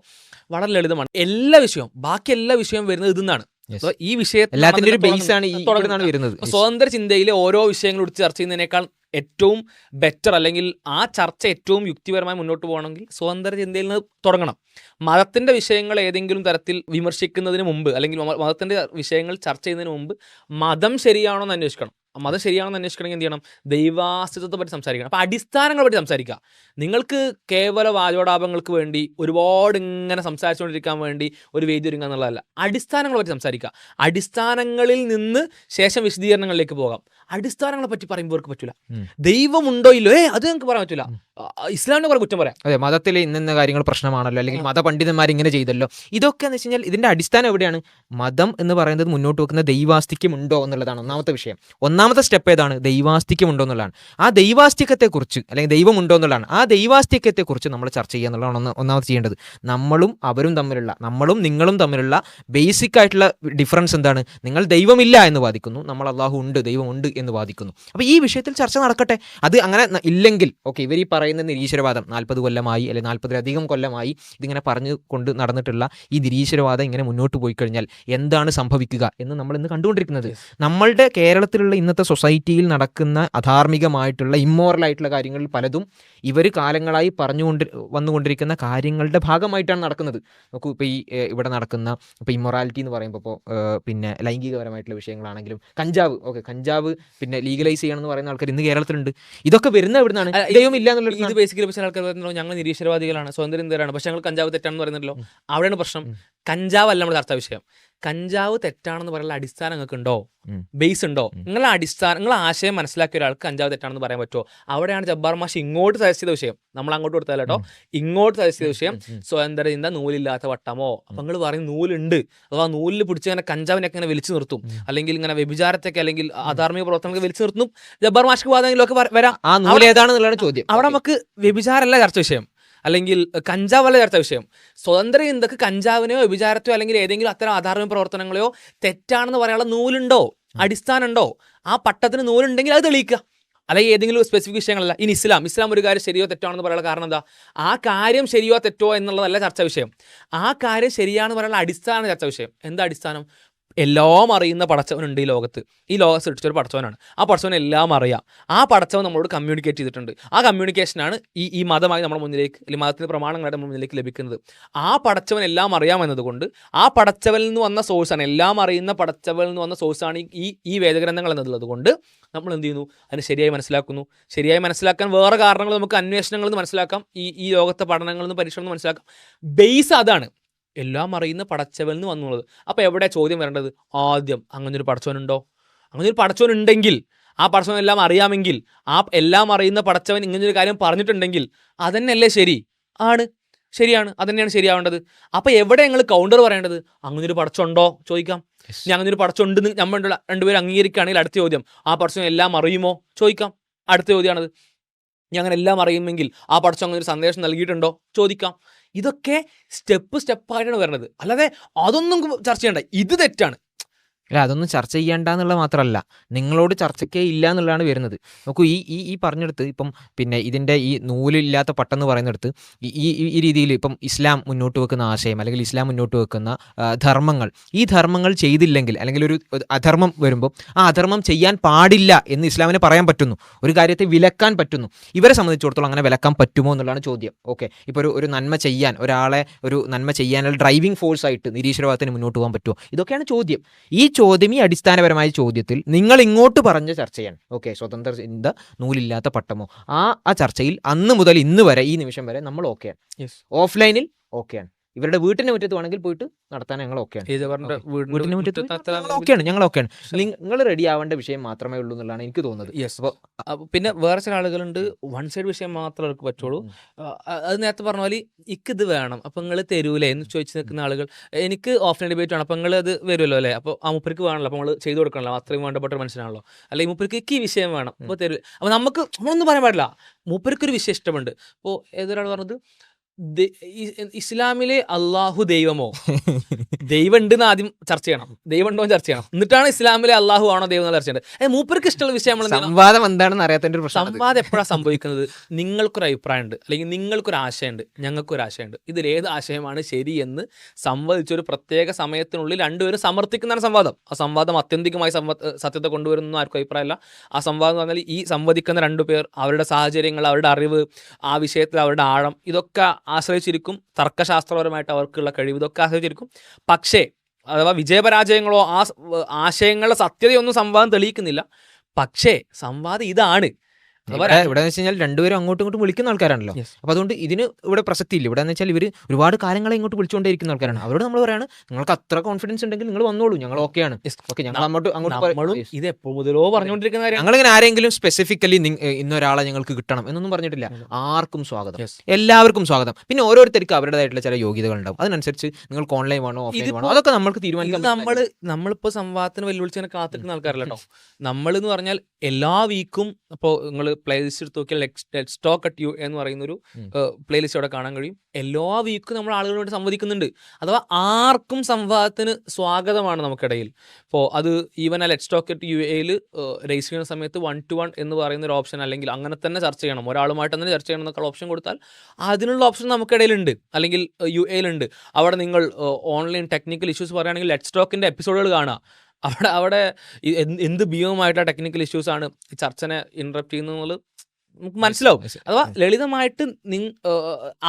വളരെ ലളിതമാണ്. എല്ലാ വിഷയവും ബാക്കി എല്ലാ വിഷയവും വരുന്നത് ഇതിന്നാണ്. Yes. അപ്പൊ ഈ വിഷയത്തിൽ എല്ലാത്തിന്റെ ഒരു ബേസ് ആണ് ഈ വരുന്നത് സ്വതന്ത്ര ചിന്തയിലെ ഓരോ വിഷയങ്ങളും ഉടിച്ച് ചർച്ച ചെയ്യുന്നതിനേക്കാൾ ഏറ്റവും ബെറ്റർ അല്ലെങ്കിൽ ആ ചർച്ച ഏറ്റവും യുക്തിപരമായി മുന്നോട്ട് പോകണമെങ്കിൽ സ്വതന്ത്ര ചിന്തയിൽ നിന്ന് തുടങ്ങണം. മതത്തിന്റെ വിഷയങ്ങൾ ഏതെങ്കിലും തരത്തിൽ വിമർശിക്കുന്നതിന് മുമ്പ് അല്ലെങ്കിൽ മതത്തിന്റെ മതത്തിന്റെ വിഷയങ്ങൾ ചർച്ച ചെയ്യുന്നതിന് മുമ്പ് മതം ശരിയാണോ എന്ന് അന്വേഷിക്കണം. മതം ശരിയാണെന്ന് അന്വേഷിക്കണമെങ്കിൽ എന്ത് ചെയ്യണം? ദൈവാസ്തിത്വത്തെ പറ്റി സംസാരിക്കണം. അപ്പം അടിസ്ഥാനങ്ങളെ പറ്റി സംസാരിക്കുക. നിങ്ങൾക്ക് കേവല വാചോടാപങ്ങൾക്ക് വേണ്ടി ഒരുപാട് ഇങ്ങനെ സംസാരിച്ചുകൊണ്ടിരിക്കാൻ വേണ്ടി ഒരു വേദി ഒരുങ്ങുക എന്നുള്ളതല്ല. അടിസ്ഥാനങ്ങളെ പറ്റി സംസാരിക്കുക. അടിസ്ഥാനങ്ങളിൽ നിന്ന് ശേഷം വിശദീകരണങ്ങളിലേക്ക് പോകാം. അടിസ്ഥാനങ്ങളെ പറ്റി പറയുമ്പോൾ പറ്റില്ല പറ്റൂല. ദൈവമുണ്ടോ ഇല്ലോ ഏ അത് നിങ്ങൾക്ക് പറയാൻ പറ്റൂല. ഇസ്ലാമിനെ കുറെ കുറ്റം പറയാം. അതെ മതത്തിൽ ഇന്ന കാര്യങ്ങൾ പ്രശ്നമാണല്ലോ അല്ലെങ്കിൽ മതപണ്ഡിതന്മാർ ഇങ്ങനെ ചെയ്തല്ലോ. ഇതൊക്കെ എന്ന് വെച്ച് കഴിഞ്ഞാൽ ഇതിന്റെ അടിസ്ഥാനം എവിടെയാണ്? മതം എന്ന് പറയുന്നത് മുന്നോട്ട് വെക്കുന്ന ദൈവാസ്തിക്യം ഉണ്ടോ എന്നുള്ളതാണ് ഒന്നാമത്തെ വിഷയം. ഒന്നാമത്തെ സ്റ്റെപ്പ് ഏതാണ്? ദൈവാസ്തിക്യം ഉണ്ടോ എന്നുള്ളതാണ് ആ ദൈവാസ്തിക്യത്തെക്കുറിച്ച് അല്ലെങ്കിൽ ദൈവമുണ്ടോ എന്നുള്ളതാണ് ആ ദൈവാസ്തിക്യത്തെക്കുറിച്ച് നമ്മൾ ചർച്ച ചെയ്യുക എന്നുള്ളതാണ് ഒന്ന് ഒന്നാമത് ചെയ്യേണ്ടത്. നമ്മളും അവരും തമ്മിലുള്ള നമ്മളും നിങ്ങളും തമ്മിലുള്ള ബേസിക് ആയിട്ടുള്ള ഡിഫറൻസ് എന്താണ്? നിങ്ങൾ ദൈവമില്ല എന്ന് വാദിക്കുന്നു നമ്മൾ അള്ളാഹു ഉണ്ട് ദൈവമുണ്ട് എന്ന് വാദിക്കുന്നു. അപ്പോൾ ഈ വിഷയത്തിൽ ചർച്ച നടക്കട്ടെ. അത് അങ്ങനെ ഇല്ലെങ്കിൽ ഓക്കെ ഇവർ ഈ പറയുന്ന നിരീശ്വരവാദം നാൽപ്പത് കൊല്ലമായി അല്ലെങ്കിൽ നാൽപ്പതിലധികം കൊല്ലമായി ഇതിങ്ങനെ പറഞ്ഞു കൊണ്ട് നടന്നിട്ടുള്ള ഈ നിരീശ്വരവാദം ഇങ്ങനെ മുന്നോട്ട് പോയി കഴിഞ്ഞാൽ എന്താണ് സംഭവിക്കുക എന്ന് നമ്മൾ ഇന്ന് കണ്ടുകൊണ്ടിരിക്കുന്നത്. നമ്മളുടെ കേരളത്തിലുള്ള ഇന്നത്തെ സൊസൈറ്റിയിൽ നടക്കുന്ന അധാർമികമായിട്ടുള്ള ഇമ്മോറൽ ആയിട്ടുള്ള കാര്യങ്ങളിൽ പലതും ഇവർ കാലങ്ങളായി പറഞ്ഞുകൊണ്ട് വന്നുകൊണ്ടിരിക്കുന്ന കാര്യങ്ങളുടെ ഭാഗമായിട്ടാണ് നടക്കുന്നത്. നോക്കൂ ഇപ്പോൾ ഈ ഇവിടെ നടക്കുന്ന ഇപ്പോൾ ഇമ്മൊറാലിറ്റി എന്ന് പറയുമ്പോൾ ഇപ്പോൾ പിന്നെ ലൈംഗികപരമായിട്ടുള്ള വിഷയങ്ങളാണെങ്കിലും കഞ്ചാവ് ഓക്കെ കഞ്ചാവ് പിന്നെ ലീഗലൈസ് ചെയ്യണം എന്ന് പറയുന്ന ആൾക്കാർ ഇന്ന് കേരളത്തിലുണ്ട്. ഇതൊക്കെ വരുന്ന എവിടുന്നാണ്? ഇല്ല ഇത് ബേസിക്കലി പക്ഷേ ആൾക്കാർ പറയുന്നത് ഞങ്ങൾ നിരീശ്വരവാദികളാണ് സ്വതന്ത്ര ഇന്ത്യരാണ് പക്ഷേ ഞങ്ങൾ കഞ്ചാവ് തെറ്റാണെന്ന് പറയുന്നല്ലോ. അവിടെയാണ് പ്രശ്നം. കഞ്ചാവല്ല കഞ്ചാവ് അല്ല നമ്മുടെ ചർച്ചാ വിഷയം. കഞ്ചാവ് തെറ്റാണെന്ന് പറയാനുള്ള അടിസ്ഥാനം നിങ്ങൾക്ക് ഉണ്ടോ ബേസ് ഉണ്ടോ നിങ്ങളുടെ നിങ്ങളെ അടിസ്ഥാനം നിങ്ങളെ ആശയം മനസ്സിലാക്കിയ ഒരാൾക്ക് കഞ്ചാവ് തെറ്റാണെന്ന് പറയാൻ പറ്റുമോ? അവിടെയാണ് ജബ്ബാർ മാഷ് ഇങ്ങോട്ട് സജസ്റ്റ് ചെയ്ത വിഷയം. നമ്മൾ അങ്ങോട്ട് കൊടുത്താലോ കേട്ടോ? ഇങ്ങോട്ട് സജസ്റ്റ് ചെയ്ത വിഷയം സ്വതന്ത്ര ചിന്ത നൂലില്ലാത്ത വട്ടമോ? അപ്പൊ നിങ്ങൾ പറയും നൂലുണ്ട്. അഥവാ നൂലിൽ പിടിച്ച് ഇങ്ങനെ കഞ്ചാവിനൊക്കെ ഇങ്ങനെ വലിച്ചു നിർത്തും. അല്ലെങ്കിൽ ഇങ്ങനെ വ്യഭിചാരത്തൊക്കെ അല്ലെങ്കിൽ അധാർമിക പ്രവർത്തനങ്ങൾ വലിച്ചു നിർത്തും. ജബ്ബാർ മാഷ്ക്ക് വാദങ്ങളിലൊക്കെ വര- അവിടെ നമുക്ക് വ്യഭിചാരമല്ല ചർച്ച വിഷയം. അല്ലെങ്കിൽ കഞ്ചാവ് അല്ല ചർച്ച വിഷയം. സ്വതന്ത്ര ചിന്തക്ക് കഞ്ചാവിനെയോ വിചാരത്തെയോ അല്ലെങ്കിൽ ഏതെങ്കിലും അത്തരം ആധാർമ്യ പ്രവർത്തനങ്ങളെയോ തെറ്റാണെന്ന് പറയാനുള്ള നൂലുണ്ടോ? അടിസ്ഥാനമുണ്ടോ? ആ പട്ടത്തിന് നൂലുണ്ടെങ്കിൽ അത് തെളിയിക്കുക. അല്ലെങ്കിൽ ഏതെങ്കിലും സ്പെസിഫിക് വിഷയങ്ങളല്ല. ഇനി ഇസ്ലാം. ഇസ്ലാം ഒരു കാര്യം ശരിയോ തെറ്റാണെന്ന് പറയാനുള്ള കാരണം എന്താ? ആ കാര്യം ശരിയോ തെറ്റോ എന്നുള്ളതല്ല ചർച്ച വിഷയം. ആ കാര്യം ശരിയാണെന്ന് പറയാനുള്ള അടിസ്ഥാന ചർച്ച വിഷയം. എന്താ അടിസ്ഥാനം? എല്ലാം അറിയുന്ന പടച്ചവനുണ്ട് ഈ ലോകത്ത്. ഈ ലോകം സൃഷ്ടിച്ചൊരു പടച്ചവനാണ്. ആ പടച്ചവൻ എല്ലാം അറിയാം. ആ പടച്ചവൻ നമ്മളോട് കമ്മ്യൂണിക്കേറ്റ് ചെയ്തിട്ടുണ്ട്. ആ കമ്മ്യൂണിക്കേഷനാണ് ഈ ഈ മതമായി നമ്മുടെ മുന്നിലേക്ക് അല്ലെങ്കിൽ മതത്തിന്റെ പ്രമാണങ്ങളായിട്ട് നമ്മുടെ മുന്നിലേക്ക് ലഭിക്കുന്നത്. ആ പടച്ചവൻ എല്ലാം അറിയാം എന്നതുകൊണ്ട് ആ പടച്ചവനിൽ നിന്ന് വന്ന സോഴ്സാണ് എല്ലാം അറിയുന്ന പടച്ചവനിൽ നിന്ന് വന്ന സോഴ്സാണ് ഈ ഈ വേദഗ്രന്ഥങ്ങൾ എന്നുള്ളത് കൊണ്ട് നമ്മൾ എന്ത് ചെയ്യുന്നു? അതിനെ ശരിയായി മനസ്സിലാക്കുന്നു. ശരിയായി മനസ്സിലാക്കാൻ വേറെ കാരണങ്ങൾ നമുക്ക് അന്വേഷണങ്ങളിൽ നിന്ന് മനസ്സിലാക്കാം. ഈ ഈ ലോകത്തെ പഠനങ്ങളിൽ നിന്ന് പരീക്ഷണങ്ങളിൽ നിന്ന് മനസ്സിലാക്കാം. ബേസ് അതാണ്. എല്ലാം അറിയുന്ന പടച്ചവൻ എന്ന് വന്നുള്ളത്. അപ്പോൾ എവിടെ ചോദ്യം വരേണ്ടത്? ആദ്യം അങ്ങനൊരു പടച്ചവനുണ്ടോ? അങ്ങനൊരു പടച്ചവൻ ഉണ്ടെങ്കിൽ ആ പടച്ചവൻ എല്ലാം അറിയാമെങ്കിൽ ആ എല്ലാം അറിയുന്ന പടച്ചവൻ ഇങ്ങനൊരു ഒരു കാര്യം പറഞ്ഞിട്ടുണ്ടെങ്കിൽ അതന്നെയല്ലേ ശരി? ആണ്. ശരിയാണ്. അതന്നെയാണ് ശരിയാവേണ്ടത്. അപ്പോൾ എവിടെ ഞങ്ങൾ കൗണ്ടർ പറയേണ്ടത്? അങ്ങനൊരു പടച്ചുണ്ടോ ചോദിക്കാം. ഞാൻ അങ്ങനൊരു പടച്ചുണ്ട് നമ്മൾ രണ്ടുപേരും അംഗീകരിക്കുകയാണെങ്കിൽ അടുത്ത ചോദ്യം ആ പടച്ചവൻ എല്ലാം അറിയുമോ? ചോദിക്കാം. അടുത്ത ചോദ്യമാണത് ഞാൻ അങ്ങനെ എല്ലാം അറിയുമെങ്കിൽ ആ പടച്ചവൻ അങ്ങനെ ഒരു സന്ദേശം നൽകിയിട്ടുണ്ടോ? ചോദിക്കാം. ഇതൊക്കെ സ്റ്റെപ്പ് സ്റ്റെപ്പായിട്ടാണ് വരുന്നത് അല്ലാതെ അതൊന്നും ചർച്ച ചെയ്യണ്ട. ഇത് തെറ്റാണ്. അല്ല അതൊന്നും ചർച്ച ചെയ്യേണ്ട എന്നുള്ളത് മാത്രമല്ല നിങ്ങളോട് ചർച്ചയ്ക്കേ ഇല്ല എന്നുള്ളതാണ് വരുന്നത്. നോക്കൂ ഈ ഈ ഈ പറഞ്ഞെടുത്ത് ഇപ്പം പിന്നെ ഇതിന്റെ ഈ നൂലില്ലാത്ത പട്ടെന്ന് പറയുന്നിടത്ത് ഈ ഈ രീതിയിൽ ഇപ്പം ഇസ്ലാം മുന്നോട്ട് വെക്കുന്ന ആശയം അല്ലെങ്കിൽ ഇസ്ലാം മുന്നോട്ട് വെക്കുന്ന ധർമ്മങ്ങൾ. ഈ ധർമ്മങ്ങൾ ചെയ്തില്ലെങ്കിൽ അല്ലെങ്കിൽ ഒരു അധർമ്മം വരുമ്പോൾ ആ അധർമ്മം ചെയ്യാൻ പാടില്ല എന്ന് ഇസ്ലാമിന് പറയാൻ പറ്റുന്നു. ഒരു കാര്യത്തെ വിലക്കാൻ പറ്റുന്നു. ഇവരെ സംബന്ധിച്ചിടത്തോളം അങ്ങനെ വിലക്കാൻ പറ്റുമോ എന്നുള്ളതാണ് ചോദ്യം. ഓക്കെ. ഇപ്പോൾ ഒരു ഒരു നന്മ ചെയ്യാൻ ഒരാളെ ഒരു നന്മ ചെയ്യാനുള്ള ഡ്രൈവിംഗ് ഫോഴ്സ് ആയിട്ട് നിരീശ്വരവാദത്തിന് മുന്നോട്ട് പോകാൻ പറ്റുമോ? ഇതൊക്കെയാണ് ചോദ്യം. ഈ ചോദ്യം ഈ അടിസ്ഥാനപരമായ ചോദ്യത്തിൽ നിങ്ങൾ ഇങ്ങോട്ട് പറഞ്ഞ ചർച്ചയാണ്. ഓക്കെ സ്വതന്ത്ര ചിന്ത നൂലില്ലാത്ത പട്ടമോ? ആ ആ ചർച്ചയിൽ അന്ന് മുതൽ ഇന്ന് വരെ ഈ നിമിഷം വരെ നമ്മൾ ഓക്കെയാണ് ഓഫ്ലൈനിൽ ഓക്കെയാണ് ഇവരുടെ വീട്ടിന്റെ മുറ്റത്ത് വേണമെങ്കിൽ പോയിട്ട് നടത്താൻ ഞങ്ങൾ ഓക്കെയാണ് വീടിന്റെ മുറ്റത്ത് ഓക്കെയാണ് ഞങ്ങൾ ഓക്കെയാണ് നിങ്ങൾ റെഡി ആവേണ്ട വിഷയം മാത്രമേ ഉള്ളൂ എന്നുള്ളതാണ് എനിക്ക് തോന്നുന്നത്. യെസ് അപ്പോൾ അപ്പൊ പിന്നെ വേറെ ചില ആളുകളുണ്ട് വൺ സൈഡ് വിഷയം മാത്രമേ അവർക്ക് പറ്റുള്ളൂ. അത് നേരത്തെ പറഞ്ഞ പോലെ ഇക്ക് ഇത് വേണം. അപ്പൊ നിങ്ങൾ തരൂലേ എന്ന് ചോദിച്ചു നിൽക്കുന്ന ആളുകൾ. എനിക്ക് ഓഫ്ലൈൻ ഡിബേറ്റ് വേണം. അപ്പൊ നിങ്ങൾ അത് വരുമല്ലോ അല്ലേ? അപ്പോൾ ആ മുപ്പർക്ക് വേണമല്ലോ അപ്പോൾ നമ്മൾ ചെയ്തു കൊടുക്കണല്ലോ. അത്രയും വേണ്ടപ്പെട്ട മനുഷ്യനാണല്ലോ. അല്ലെങ്കിൽ മുപ്പർക്ക് ഇക്ക് ഈ വിഷയം വേണം. അപ്പോൾ തരൂ. അപ്പോൾ നമുക്ക് നമ്മളൊന്നും പറയാൻ പാടില്ല. മൂപ്പർക്ക് ഒരു വിഷയം ഇഷ്ടമുണ്ട്. അപ്പോൾ ഏതൊരാൾ പറഞ്ഞത്? ഇസ്ലാമിലെ അള്ളാഹു ദൈവമോ? ദൈവം ഉണ്ടെന്ന് ആദ്യം ചർച്ച ചെയ്യണം. ദൈവം ഉണ്ടോ എന്ന് ചർച്ച ചെയ്യണം. എന്നിട്ടാണ് ഇസ്ലാമിലെ അള്ളാഹു ആണോ ദൈവം എന്ന് ചർച്ച ചെയ്യേണ്ടത്. മൂപ്പർക്ക് ഇഷ്ടമുള്ള വിഷയം? സംവാദം എന്താണെന്ന് അറിയാത്തതിന്റെ പ്രശ്നം സംവാദം എപ്പോഴാണ് സംഭവിക്കുന്നത്? നിങ്ങൾക്കൊരു അഭിപ്രായമുണ്ട്. അല്ലെങ്കിൽ നിങ്ങൾക്കൊരു ആശയമുണ്ട്. ഞങ്ങൾക്കൊരു ആശയമുണ്ട്. ഇതിൽ ഏത് ആശയമാണ് ശരി എന്ന് സംവദിച്ച ഒരു പ്രത്യേക സമയത്തിനുള്ളിൽ രണ്ടുപേരും സമർത്ഥിക്കുന്നതാണ് സംവാദം. ആ സംവാദം അത്യന്തികമായി സത്യത്തെ കൊണ്ടുവരുന്ന ആർക്കും അഭിപ്രായമല്ല. ആ സംവാദം എന്ന് പറഞ്ഞാൽ ഈ സംവദിക്കുന്ന രണ്ടുപേർ അവരുടെ സാഹചര്യങ്ങൾ അവരുടെ അറിവ് ആ വിഷയത്തിൽ അവരുടെ ആഴം ഇതൊക്കെ ആശ്രയിച്ചിരിക്കും. തർക്കശാസ്ത്രപരമായിട്ട് അവർക്കുള്ള കഴിവ് ഇതൊക്കെ ആശ്രയിച്ചിരിക്കും. പക്ഷേ അഥവാ വിജയപരാജയങ്ങളോ ആ ആശയങ്ങളുടെ സത്യതയൊന്നും സംവാദം തെളിയിക്കുന്നില്ല. പക്ഷേ സംവാദം ഇതാണ്. ഇവിടെ എന്ന് വെച്ച് കഴിഞ്ഞാൽ രണ്ടുപേരും അങ്ങോട്ടും ഇങ്ങോട്ടും വിളിക്കുന്ന ആൾക്കാരാണല്ലോ. അപ്പൊ അതുകൊണ്ട് ഇതിന് ഇവിടെ പ്രസക്തി ഇല്ല ഇവിടെ എന്ന് വെച്ചാൽ ഇവർ ഒരുപാട് കാലങ്ങളെ ഇങ്ങോട്ട് വിളിച്ചുകൊണ്ടിരിക്കുന്ന ആൾക്കാരാണ്. അവരോട് നമ്മൾ പറയാണ് നിങ്ങൾക്ക് അത്ര കോൺഫിഡൻസ് ഉണ്ടെങ്കിൽ നിങ്ങൾ വന്നോളൂ. ഞങ്ങൾ ഓക്കെയാണ്. ഓക്കെ ഞങ്ങൾ അങ്ങോട്ട് അങ്ങോട്ട് ഇത് എപ്പോ മുതലോ പറഞ്ഞുകൊണ്ടിരിക്കുന്ന കാര്യം. ഞങ്ങളിങ്ങനെ ആരെങ്കിലും സ്പെസിഫിക്കലി ഇന്നൊരാളെ ഞങ്ങൾക്ക് കിട്ടണം എന്നൊന്നും പറഞ്ഞിട്ടില്ല. ആർക്കും സ്വാഗതം. എല്ലാവർക്കും സ്വാഗതം. പിന്നെ ഓരോരുത്തർക്കും അവരുടേതായിട്ടുള്ള ചില യോഗ്യതകൾ ഉണ്ടാവും അതിനനുസരിച്ച് നിങ്ങൾക്ക് ഓൺലൈൻ വേണോ ഓഫ്ലൈൻ വേണോ? അതൊക്കെ നമ്മൾക്ക് തീരുമാനിക്കാം നമ്മൾ നമ്മൾ നമ്മളിപ്പോ സംവാദത്തിന് വെല്ലുവിളിച്ച് കാത്തിരിക്കുന്ന ആൾക്കാരല്ല നമ്മൾ എന്ന് പറഞ്ഞാൽ എല്ലാ വീക്കും ഇപ്പോൾ നിങ്ങൾ പ്ലേലിസ്റ്റ് എടുത്ത് നോക്കിയാൽ സ്റ്റോക്ക് അറ്റ് യു എന്ന് പറയുന്ന ഒരു. പ്ലേലിസ്റ്റ് അവിടെ കാണാൻ കഴിയും. എല്ലാ വീക്കും നമ്മൾ ആളുകളോട് സംവദിക്കുന്നുണ്ട്. അഥവാ ആർക്കും സംവാദത്തിന് സ്വാഗതമാണ് നമുക്കിടയിൽ. ഇപ്പോൾ അത് ഈവൻ ആ ലെറ്റ് സ്റ്റോക്ക് അറ്റ് യു എയിൽ രജിസ്റ്റർ ചെയ്യുന്ന സമയത്ത് വൺ ടു വൺ എന്ന് പറയുന്ന ഒരു ഓപ്ഷൻ അല്ലെങ്കിൽ അങ്ങനെ തന്നെ ചർച്ച ചെയ്യണം. ഒരാളുമായിട്ട് തന്നെ ചർച്ച ചെയ്യണം എന്നൊക്കെ ഓപ്ഷൻ കൊടുത്താൽ അതിനുള്ള ഓപ്ഷൻ നമുക്കിടയിലുണ്ട്. അല്ലെങ്കിൽ യു എയിലുണ്ട് അവിടെ നിങ്ങൾ ഓൺലൈൻ ടെക്നിക്കൽ ഇഷ്യൂസ് പറയുകയാണെങ്കിൽ ലെറ്റ് സ്റ്റോക്കിന്റെ എപ്പിസോഡുകൾ കാണുക. അവിടെ അവിടെ എന്ത് ബിയോമായിട്ടുള്ള ഭീമമായിട്ടുള്ള ടെക്നിക്കൽ ഇഷ്യൂസ് ആണ് ഈ ചർച്ചനെ ഇന്ററപ്റ്റ് ചെയ്യുന്നത് നമുക്ക് മനസ്സിലാവും. അഥവാ ലളിതമായിട്ട് നിങ്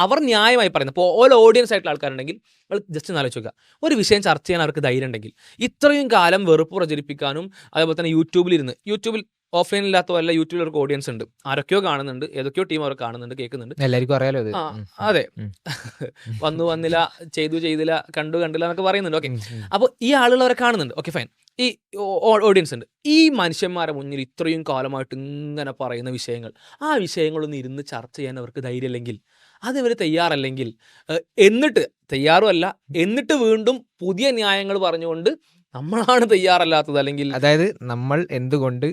അവർ ന്യായമായി പറയുന്നത് ഇപ്പോൾ ഓരോ ഓഡിയൻസ് ആയിട്ടുള്ള ആൾക്കാരുണ്ടെങ്കിൽ നമ്മൾ ജസ്റ്റ് ഒന്ന് ആലോചിച്ച് നോക്കുക. ഒരു വിഷയം ചർച്ച ചെയ്യാൻ അവർക്ക് ധൈര്യം ഉണ്ടെങ്കിൽ ഇത്രയും കാലം വെറുപ്പ് പ്രചരിപ്പിക്കാനും അതേപോലെ തന്നെ യൂട്യൂബിലിരുന്ന് യൂട്യൂബിൽ ഓഫ്ലൈൻ ഇല്ലാത്ത വല്ല യൂട്യൂബിൽ അവർക്ക് ഓഡിയൻസ് ഉണ്ട്. ആരൊക്കെയോ കാണുന്നുണ്ട് ഏതൊക്കെയോ ടീം അവർ കാണുന്നുണ്ട് കേൾക്കുന്നുണ്ട്. എല്ലാവർക്കും അറിയാലോ ഇത്. അതെ. വന്നു വന്നില്ല ചെയ്തു ചെയ്തില്ല കണ്ടു കണ്ടില്ല എന്നൊക്കെ പറയുന്നുണ്ട്. ഓക്കെ. അപ്പോൾ ഈ ആളുകൾ അവരെ കാണുന്നുണ്ട്. ഓക്കെ ഫൈൻ ഈ ഓഡിയൻസ് ഉണ്ട്. ഈ മനുഷ്യന്മാരെ മുന്നിൽ ഇത്രയും കാലമായിട്ട് ഇങ്ങനെ പറയുന്ന വിഷയങ്ങൾ ആ വിഷയങ്ങളൊന്നും ഇരുന്ന് ചർച്ച ചെയ്യാൻ അവർക്ക് ധൈര്യമില്ലെങ്കിൽ അതിവർ തയ്യാറല്ലെങ്കിൽ എന്നിട്ട് തയ്യാറുമല്ല എന്നിട്ട് വീണ്ടും പുതിയ ന്യായങ്ങൾ പറഞ്ഞുകൊണ്ട് നമ്മളാണ് തയ്യാറല്ലാത്തത് അല്ലെങ്കിൽ അതായത് നമ്മൾ എന്തുകൊണ്ട്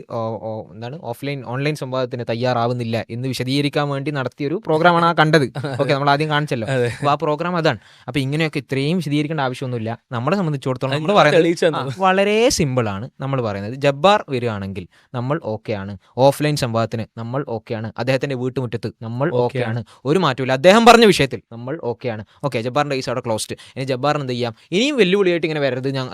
എന്താണ് ഓഫ്ലൈൻ ഓൺലൈൻ സംവാദത്തിന് തയ്യാറാവുന്നില്ല എന്ന് വിശദീകരിക്കാൻ വേണ്ടി നടത്തിയ നടത്തിയൊരു പ്രോഗ്രാമാണ് ആ കണ്ടത്. ഓക്കെ നമ്മൾ ആദ്യം കാണിച്ചല്ലോ. അപ്പൊ അപ്പോൾ ആ പ്രോഗ്രാം അതാണ്. അപ്പോൾ ഇങ്ങനെയൊക്കെ ഇത്രയും വിശദീകരിക്കേണ്ട ആവശ്യമൊന്നുമില്ല. നമ്മളെ സംബന്ധിച്ചിടത്തോളം നമ്മൾ പറയുന്നത് വളരെ സിമ്പിൾ ആണ് വളരെ സിമ്പിളാണ് നമ്മൾ പറയുന്നത്. ജബ്ബാർ വരികയാണെങ്കിൽ നമ്മൾ ഓക്കെയാണ് ഓഫ്ലൈൻ സംവാദത്തിന് നമ്മൾ ഓക്കെയാണ് അദ്ദേഹത്തിന്റെ വീട്ടുമുറ്റത്ത് നമ്മൾ ഓക്കെയാണ് ഒരു മാറ്റമില്ല അദ്ദേഹം പറഞ്ഞ വിഷയത്തിൽ നമ്മൾ ഓക്കെയാണ് ഓക്കെ ജബ്ബാറിന്റെ കേസ് അവിടെ ക്ലോസ്ഡ് ഇനി ജബ്ബാറിന് എന്ത് ചെയ്യാം? ഇനിയും വെല്ലുവിളിയായിട്ട് ഇങ്ങനെ വരരുത് ഞാൻ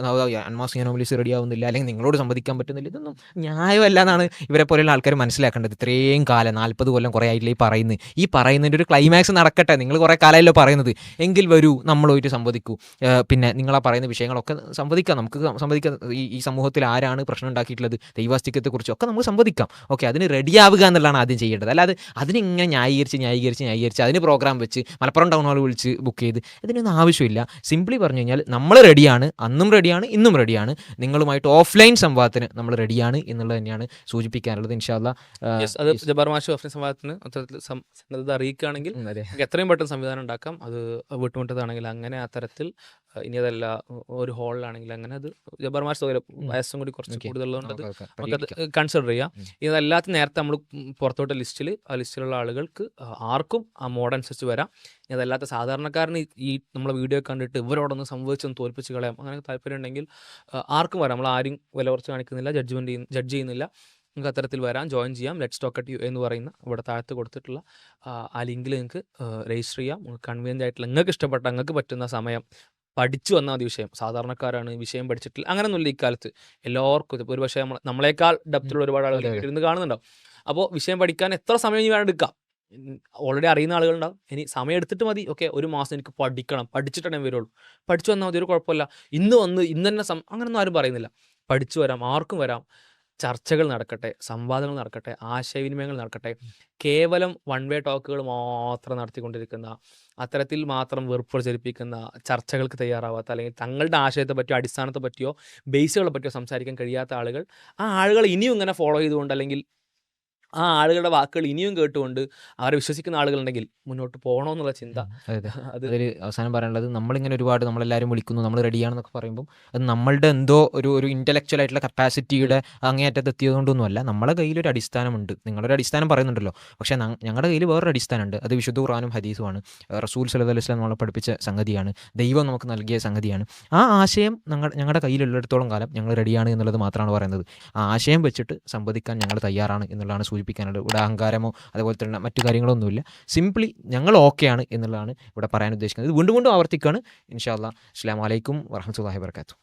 അൺമാസ് അനോമലീസ് റെഡി ആവുന്നില്ല. അല്ലെങ്കിൽ നിങ്ങളോട് സംവദിക്കാൻ പറ്റുന്നില്ല. ഇതൊന്നും ന്യായമല്ല എന്നാണ് ഇവരെ പോലെയുള്ള ആൾക്കാർ മനസ്സിലാക്കേണ്ടത്. ഇത്രയും കാലം നാൽപ്പത് കൊല്ലം കുറേ ആയിട്ടില്ല ഈ പറയുന്നത്. ഈ പറയുന്നതിന്റെ ഒരു ക്ലൈമാക്സ് നടക്കട്ടെ. നിങ്ങൾ കുറേ കാലമല്ലോ പറയുന്നത്. എങ്കിൽ വരൂ നമ്മൾ പോയിട്ട് സംവദിക്കൂ പിന്നെ നിങ്ങളാ പറയുന്ന വിഷയങ്ങളൊക്കെ സംവദിക്കാം. നമുക്ക് സംവദിക്കാം. ഈ ഈ സമൂഹത്തിൽ ആരാണ് പ്രശ്നം ഉണ്ടാക്കിയിട്ടുള്ളത്? ദൈവാസ്തിക്യത്തെക്കുറിച്ച് ഒക്കെ നമുക്ക് സംവദിക്കാം. ഓക്കെ അതിന് റെഡിയാവുക എന്നുള്ളതാണ് ആദ്യം ചെയ്യേണ്ടത്. അല്ലാതെ അതിനിങ്ങനെ ന്യായീകരിച്ച് ന്യായീകരിച്ച് ന്യായീകരിച്ച് അതിന് പ്രോഗ്രാം വെച്ച് മലപ്പുറം ടൗൺ ഹാൾ വിളിച്ച് ബുക്ക് ചെയ്ത് ഇതിനൊന്നും ആവശ്യമില്ല. സിംപ്ലി പറഞ്ഞു കഴിഞ്ഞാൽ നമ്മൾ റെഡിയാണ് അന്നും റെഡിയാണ് ഇന്നും റെഡിയാണ് നിങ്ങളുമായിട്ട് ഓഫ്ലൈൻ സംവാദത്തിന് നമ്മൾ റെഡിയാണ് എന്നുള്ളത് തന്നെയാണ് സൂചിപ്പിക്കാനുള്ളത്. ഇൻഷാല്ല അത് ജബാർ മാഷ് ഓഫ്ലൈൻ സംവാദത്തിന് സന്നദ്ധത അറിയിക്കുകയാണെങ്കിൽ എത്രയും പെട്ടെന്ന് സംവിധാനം ഉണ്ടാക്കാം. അത് വീട്ടുമുട്ടതാണെങ്കിൽ അങ്ങനെ ആ തരത്തിൽ ഇനി അതല്ല ഒരു ഹാളിലാണെങ്കിൽ അങ്ങനെ അത് ജബാർ മാഷ് സൗകര്യം വയസ്സും കൂടി കുറച്ച് കൂടുതലുള്ളതുകൊണ്ട് കൂടുതലുള്ളത് കൊണ്ട് നമുക്കത് കൺസിഡർ ചെയ്യാം. ഇനി ഇതല്ലാത്ത നേരത്തെ നമ്മൾ പുറത്തോട്ട ലിസ്റ്റിൽ ആ ലിസ്റ്റിലുള്ള ആളുകൾക്ക് ആർക്കും ആ മോഡ് അനുസരിച്ച് വരാം. ഇനി അതല്ലാത്ത സാധാരണക്കാരന് ഈ- നമ്മളെ വീഡിയോ കണ്ടിട്ട് ഇവരോടൊന്ന് സംഭവിച്ചൊന്ന് തോൽപ്പിച്ച് കളയാം. അങ്ങനെ താല്പര്യം ഉണ്ടെങ്കിൽ ആർക്കും വരാം. നമ്മൾ ആരും വില കുറച്ച് കാണിക്കുന്നില്ല ജഡ്ജ്മെന്റ് ചെയ്യുന്ന ജഡ്ജ് ചെയ്യുന്നില്ല. നിങ്ങൾക്ക് അത്തരത്തിൽ വരാം ജോയിൻ ചെയ്യാം ലെറ്റ് സ്റ്റോക്ക് അറ്റ് യു എന്ന് പറയുന്ന ഇവിടെ താഴത്ത് കൊടുത്തിട്ടുള്ള ആ, ലിങ്കിൽ നിങ്ങൾക്ക് രജിസ്റ്റർ ചെയ്യാം. കൺവീനിയന്റ് ആയിട്ടുള്ള നിങ്ങൾക്ക് ഇഷ്ടപ്പെട്ട നിങ്ങൾക്ക് പറ്റുന്ന സമയം പഠിച്ചു വന്നാൽ മതി വിഷയം. സാധാരണക്കാരാണ് വിഷയം പഠിച്ചിട്ടില്ല. അങ്ങനെയൊന്നുമില്ല ഇക്കാലത്ത് എല്ലാവർക്കും ഒരു പക്ഷേ നമ്മൾ നമ്മളെക്കാൾ ഡെപ്തിലുള്ള ഒരുപാട് ആളുകൾ. ഇരുന്ന് കാണുന്നുണ്ടാവും. അപ്പോൾ വിഷയം പഠിക്കാൻ എത്ര സമയം ഇനി വേണം എടുക്കാം? ഓൾറെഡി അറിയുന്ന ആളുകളുണ്ടാവും. ഇനി സമയം എടുത്തിട്ട് മതി. ഓക്കെ ഒരു മാസം എനിക്ക് പഠിക്കണം. പഠിച്ചിട്ടേ വരുള്ളൂ. പഠിച്ചു വന്നാൽ മതി ഒരു കുഴപ്പമില്ല. ഇന്ന് വന്ന് ഇന്ന് തന്നെ സം അങ്ങനൊന്നും ആരും പറയുന്നില്ല. പഠിച്ചു വരാം ആർക്കും വരാം. ചർച്ചകൾ നടക്കട്ടെ സംവാദങ്ങൾ നടക്കട്ടെ ആശയവിനിമയങ്ങൾ നടക്കട്ടെ. കേവലം വൺ വേ ടോക്കുകൾ മാത്രം നടത്തിക്കൊണ്ടിരിക്കുന്ന അത്തരത്തിൽ മാത്രം വെറുപ്പ് പ്രചരിപ്പിക്കുന്ന ചർച്ചകൾക്ക് തയ്യാറാവാത്ത അല്ലെങ്കിൽ തങ്ങളുടെ ആശയത്തെ പറ്റിയോ അടിസ്ഥാനത്തെ പറ്റിയോ ബേസുകളെ പറ്റിയോ സംസാരിക്കാൻ കഴിയാത്ത ആളുകൾ ആ ആളുകൾ ഇനിയും ഇങ്ങനെ ഫോളോ ചെയ്തുകൊണ്ട് അല്ലെങ്കിൽ ആ ആളുകളുടെ വാക്കുകൾ ഇനിയും കേട്ടുകൊണ്ട് അവരെ വിശ്വസിക്കുന്ന ആളുകളുണ്ടെങ്കിൽ മുന്നോട്ട് പോകണമെന്നുള്ള ചിന്ത. അതെ അതെ. അത് അതിൽ അവസാനം പറയാനുള്ളത് നമ്മളിങ്ങനെ ഒരുപാട് നമ്മളെല്ലാവരും വിളിക്കുന്നു നമ്മൾ റെഡിയാണെന്നൊക്കെ പറയുമ്പോൾ അത് നമ്മളുടെ എന്തോ ഒരു ഒരു ഇന്റലക്ച്വൽ ആയിട്ടുള്ള കപ്പാസിറ്റിയുടെ അങ്ങേയറ്റത്ത് എത്തിയതുകൊണ്ടൊന്നുമല്ല നമ്മളെ കയ്യിലൊരു അടിസ്ഥാനമുണ്ട്. നിങ്ങളൊരു അടിസ്ഥാനം പറയുന്നുണ്ടല്ലോ. പക്ഷേ ഞങ്ങളുടെ കയ്യിൽ വേറൊരു അടിസ്ഥാനമുണ്ട്. അത് വിശുദ്ധ ഖുറാനും ഹദീസുമാണ്. റസൂൽ സല്ലല്ലാഹു അലൈഹി നമ്മളെ പഠിപ്പിച്ച സംഗതിയാണ്. ദൈവം നമുക്ക് നൽകിയ സംഗതിയാണ്. ആ ആശയം ഞങ്ങൾ ഞങ്ങളുടെ കയ്യിലുള്ളിടത്തോളം കാലം ഞങ്ങൾ റെഡിയാണ് എന്നുള്ളത് മാത്രമാണ് പറയുന്നത്. ആ ആശയം വെച്ചിട്ട് സംവദിക്കാൻ ഞങ്ങൾ തയ്യാറാണ് എന്നുള്ളതാണ് സൂചിപ്പിക്കാനുള്ളത് ഇവിടെ അഹങ്കാരമോ അതുപോലെ തന്നെ മറ്റു കാര്യങ്ങളൊന്നുമില്ല. സിംപ്ലി ഞങ്ങൾ ഓക്കെയാണ് എന്നുള്ളതാണ് ഇവിടെ പറയാൻ ഉദ്ദേശിക്കുന്നത്. ഇത് വീണ്ടും വീണ്ടും ആവർത്തിക്കുകയാണ്. ഇൻഷാ അസ്ലാം വലൈക്കും വറഹമത്തല്ലാഹി വർക്കാത്തു